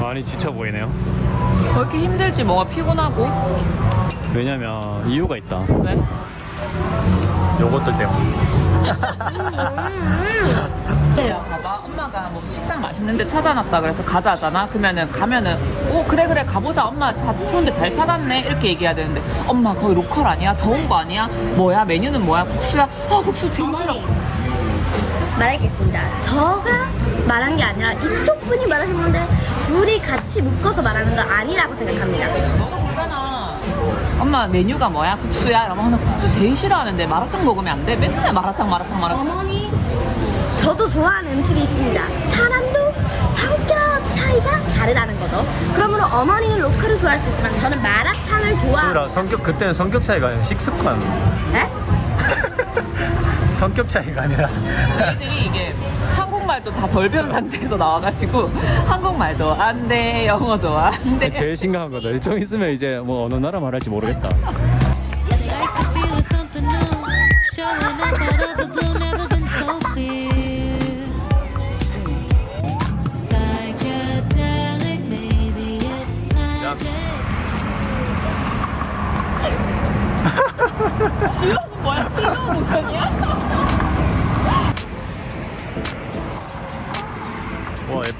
많이 지쳐 보이네요 왜 이렇게 힘들지? 뭐가 피곤하고? 왜냐면 이유가 있다 왜? 요것들 때문에 야, 봐봐. 엄마가 뭐 식당 맛있는데 찾아놨다 그래서 가자 하잖아. 그러면은 가면은 오 그래 그래 가보자. 엄마 자, 좋은데 잘 찾았네. 이렇게 얘기해야 되는데 엄마 거기 로컬 아니야? 더운 거 아니야? 뭐야? 메뉴는 뭐야? 국수야? 아 국수 제일 싫어. 어머니 말하겠습니다. 저가 말한 게 아니라 이쪽 분이 말하신 건데 둘이 같이 묶어서 말하는 거 아니라고 생각합니다. 그러잖아. 엄마 메뉴가 뭐야? 국수야? 이러면 나 국수 제일 싫어하는데 마라탕 먹으면 안 돼? 맨날 마라탕 마라탕 마라탕. 어머니 저도 좋아하는 음식이 있습니다. 사람도 성격 차이가 다르다는 거죠. 그러므로 어머니는 로컬을 좋아할 수 있지만 저는 마라탕을 좋아. 소율아 성격 그때는 성격 차이가 아니라 식습관 네? 성격 차이가 아니라 애들이 이게 한국말도 다 덜 배운 상태에서 나와가지고 한국말도 안 돼, 영어도 안 돼. 제일 심각한 거다. 좀 있으면 이제 뭐 어느 나라 말할지 모르겠다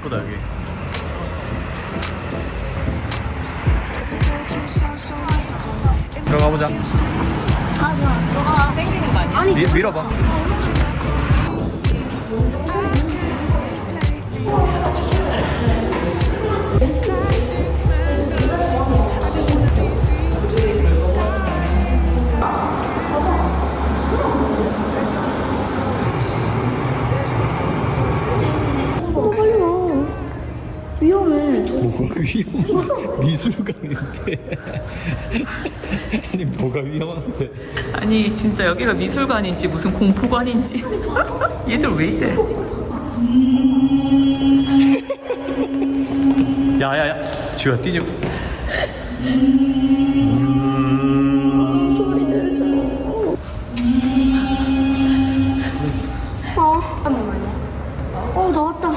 와 예쁘다 여기 들어가 보자. 너가 땡기는 거 아니야? 미, 밀어봐 위험 미술관인데 아니 뭐가 위험한데 아니 진짜 여기가 미술관인지 무슨 공포관인지 얘들 왜 이래? 야야야 지우야 뛰지 마. 어, 잠깐만요. 어, 나왔다.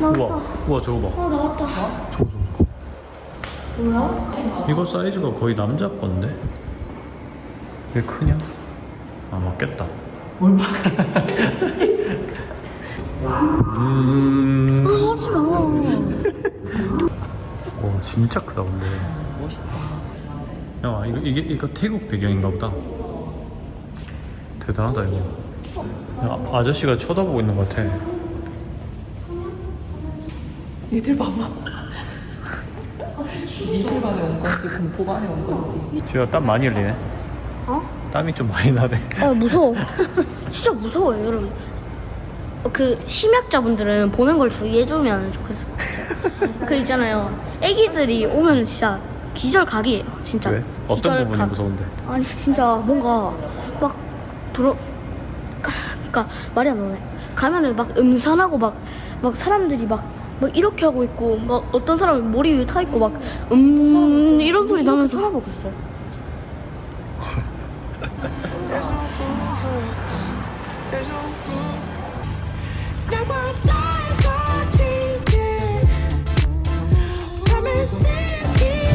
우와 나왔다. 우와 저거 봐 어, 나왔다. 저거 저거 뭐야? 이거 사이즈가 거의 남자 건데 왜 크냐? 아 맞겠다 뭘 봐? 음... 아, 하지 마. 와 진짜 크다 근데 멋있다. 야 이거 이게 이거 태국 배경인가 보다 대단하다 이거 야, 아저씨가 쳐다보고 있는 것 같아 얘들 봐봐. 미술관에 온 건지 공포관에 온 건지. 지우야 땀 많이 흘리네 어? 땀이 좀 많이 나네 아, 무서워. 진짜 무서워요, 여러분. 어, 그 심약자분들은 보는 걸 주의해주면 좋겠을 것 같아요. 그 있잖아요. 애기들이 오면 진짜 기절 각이에요, 진짜. 왜? 어떤 기절 부분이 각. 무서운데? 아니 진짜 뭔가 막 들어 그러니까 말이 안 나오네 가면은 막 음산하고 막 막 사람들이 막 막 이렇게 하고 있고 막 어떤 사람은 머리 위에 타 있고 막음 이런 소리 나면서. 쳐다보고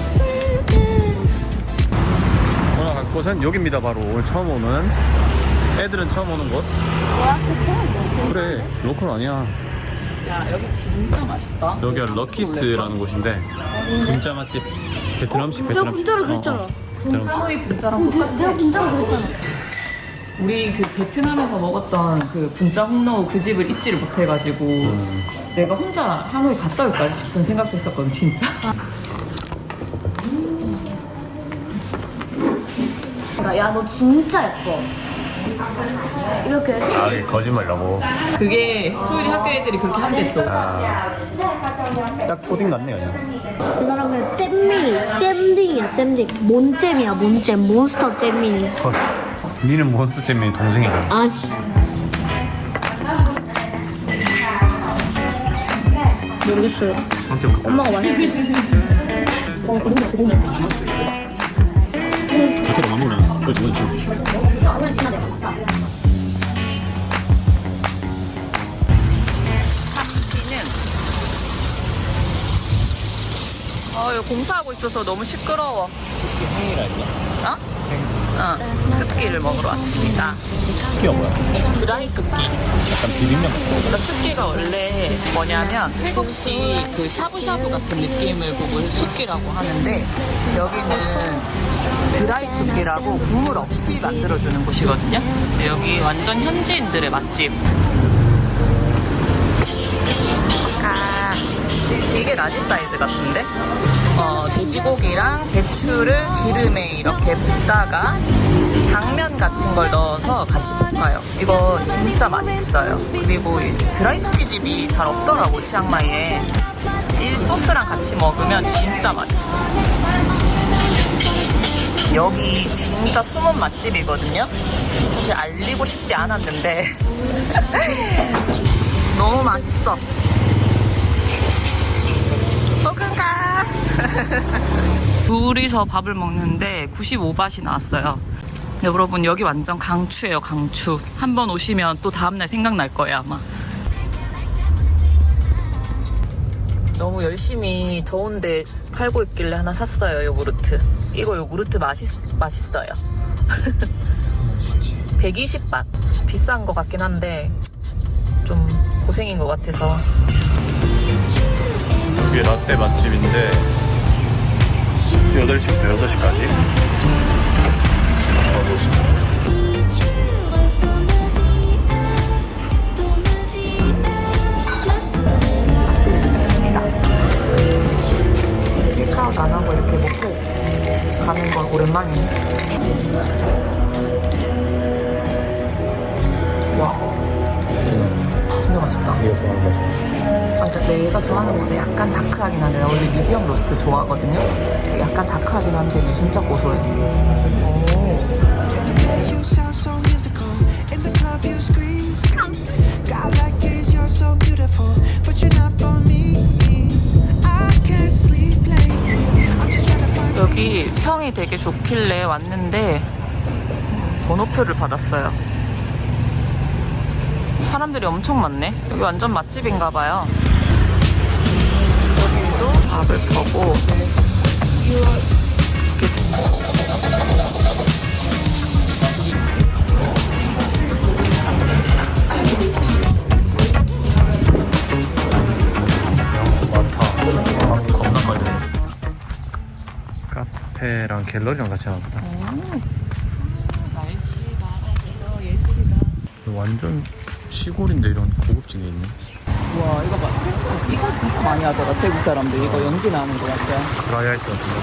slipping. 오늘 갈 곳은 여기입니다 바로. 오늘 처음 오는 애들은 처음 오는 곳. 그래 로컬 아니야 야 여기 진짜 맛있다. 여기가 럭키스라는 곳인데 분짜 맛집 베트남식 내가 베트남식 분짜를 어, 그랬잖아. 어, 베트남식 소이 분짜랑 내가 똑같아. 분짜를 그랬잖아. 우리 그 베트남에서 먹었던 그 분짜 홍노 그 집을 잊지를 못해가지고 음. 내가 혼자 하노이 갔다 올까 싶은 생각도 했었거든 진짜. 야 너 진짜 예뻐. 이렇게 아 이게 거짓말이라고. 그게 소율이 학교 애들이 그렇게 한대 또. 아, 딱 초딩 같네요 그냥. 그 나라 그냥 잼민이 잼딩이야 잼딩. 몬잼이야 몬잼. 몬스터 잼민이. 헐. 니는 몬스터 잼민이 동생이잖아. 아니. 모르겠어요. 성격 엄마가 말해 어 그런 거 그런 거 저처럼 안 먹네 그렇지 그렇지 어, 공사하고 있어서 너무 시끄러워. 특히 생일 아니야? 어? 어, 습기를 먹으러 왔습니다. 특히 뭐야? 지랑이 습기. 약간 비빔면 그러니까 습기가 원래 뭐냐면 태국식 그 샤브샤브 같은 느낌을 보고 습기라고 하는데 여기는 드라이 습기라고 국물 없이 만들어주는 곳이거든요. 여기 완전 현지인들의 맛집. 아, 이게 라지 사이즈 같은데? 어, 돼지고기랑 배추를 기름에 이렇게 볶다가 당면 같은 걸 넣어서 같이 볶아요. 이거 진짜 맛있어요. 그리고 이 드라이 수기집이 잘 없더라고, 치앙마이에. 이 소스랑 같이 먹으면 진짜 맛있어. 여기 진짜 숨은 맛집이거든요. 사실 알리고 싶지 않았는데. 너무 맛있어. 볶은가? 둘이서 밥을 먹는데 95바트이 나왔어요. 여러분 여기 완전 강추예요 강추. 한번 오시면 또 다음날 생각날 거예요 아마. 너무 열심히 더운데 팔고 있길래 하나 샀어요 요구르트. 이거 요구르트 맛있, 맛있어요. 120바 비싼 것 같긴 한데 좀 고생인 것 같아서 이게 라떼 맛집인데 8시부터 6시까지 가보시죠 오랜만이네. 와, 진짜 맛있다. 이거 좋아하는 거지 아, 그러니까 내가 좋아하는 거보다 약간 다크하긴 한데 나 원래 미디엄 로스트 좋아하거든요. 약간 다크하긴 한데 진짜 고소해. 오. 평이 되게 좋길래 왔는데 번호표를 받았어요. 사람들이 엄청 많네. 여기 완전 맛집인가 봐요. 여기도 밥을 퍼고 많다 카페랑 갤러리랑 같이 나보다. 날씨가 진짜 예술이다. 완전 시골인데 이런 고급진 게 있네. 와 이거 봐. 이거 진짜 많이 하더라 태국 사람들 이거 연기 나는 거 같아. 드라이 아이스 같은 거.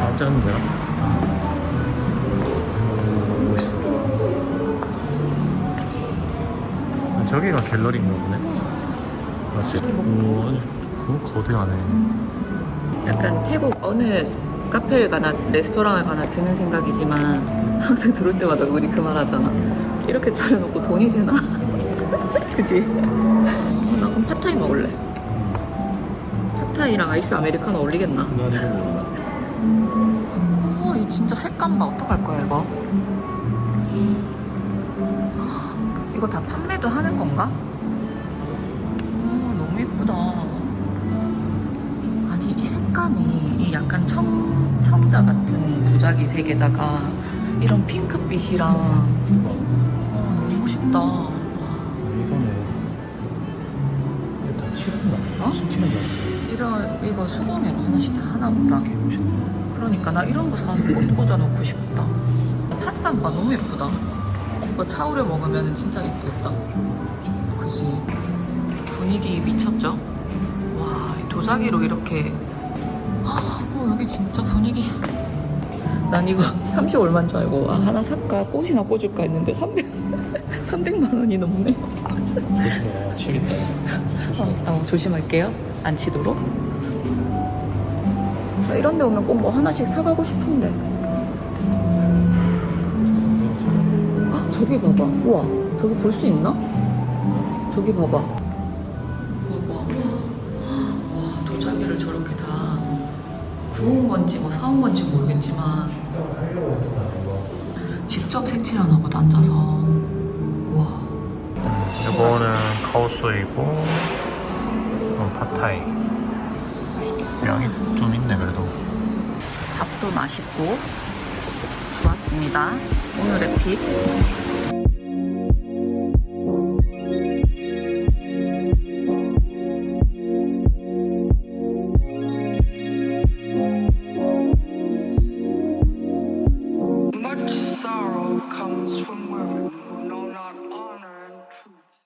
깜짝 놀라. 멋있어. 저기가 갤러리인가 보네. 맞지? 오 그거 거대하네 약간 태국 어느 카페를 가나 레스토랑을 가나 드는 생각이지만 항상 들어올 때마다 우리 그 말 하잖아. 이렇게 차려놓고 돈이 되나? 그지? 나 그럼 팟타이 먹을래. 팟타이랑 아이스 아메리카노 어울리겠나? 몰라 와, 이 진짜 색감 봐. 어떡할 거야, 이거? 이거 다 판매도 하는 건가? 오, 너무 예쁘다. 아니, 이 색감이 이 약간 청, 청자 같은 도자기 색에다가 이런 핑크빛이랑 어, 너무 싶다. 이거는 이거 다 칠한다 어? 칠한다 이런, 이거 수공예로 하나씩 다 하나 보다. 그러니까 나 이런 거 사서 꽃 꽂아놓고 싶다. 찻잔 봐 너무 예쁘다. 이거 차오려 먹으면 진짜 예쁘겠다. 그지? 분위기 미쳤죠? 와, 이 도자기로 이렇게. 아, 어, 여기 진짜 분위기. 난 이거 30 얼마인 줄 알고 아, 하나 살까 꽃이나 꽂을까 했는데 300, 300만 원이 넘네. 조심해 치겠다 어, 어, 조심할게요. 안 치도록. 나 이런 데 오면 꼭 뭐 하나씩 사가고 싶은데. 아, 저기 봐봐. 우와, 저기 볼 수 있나? 저기 봐봐. 봐봐. 와, 도자기를 저렇게 다 구운 건지 뭐 사온 건지 모르겠지만 직접 색칠하나 보다 앉아서. 와. 이거는 카오소이고 팟타이. 양이 좀 있네 그래도. 밥도 맛있고 좋았습니다. 오늘의 픽